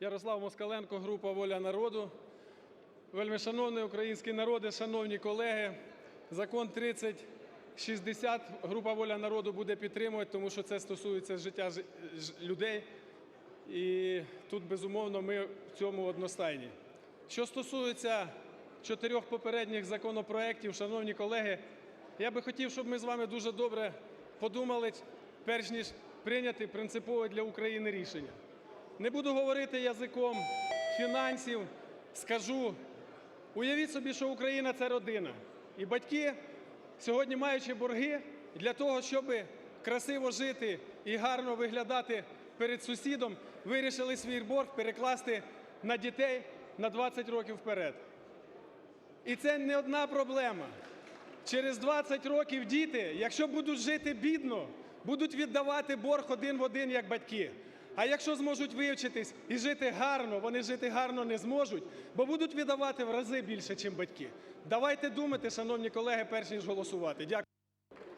Ярослав Москаленко, група Воля народу. Вельмишановний український народе, шановні колеги, закон 3060 група Воля народу буде підтримувати, тому що це стосується життя людей. І тут, безумовно, ми в цьому одностайні. Що стосується чотирьох попередніх законопроєктів, шановні колеги, я би хотів, щоб ми з вами дуже добре подумали, перш ніж прийняти принципове для України рішення. Не буду говорити язиком фінансів, скажу, уявіть собі, що Україна це родина. І батьки, сьогодні маючи борги, для того, щоб красиво жити і гарно виглядати перед сусідом, вирішили свій борг перекласти на дітей на 20 років вперед. І це не одна проблема. Через 20 років діти, якщо будуть жити бідно, будуть віддавати борг один в один, як батьки. А якщо зможуть вивчитись і жити гарно, вони жити гарно не зможуть, бо будуть віддавати в рази більше, ніж батьки. Давайте думати, шановні колеги, перш ніж голосувати. Дякую.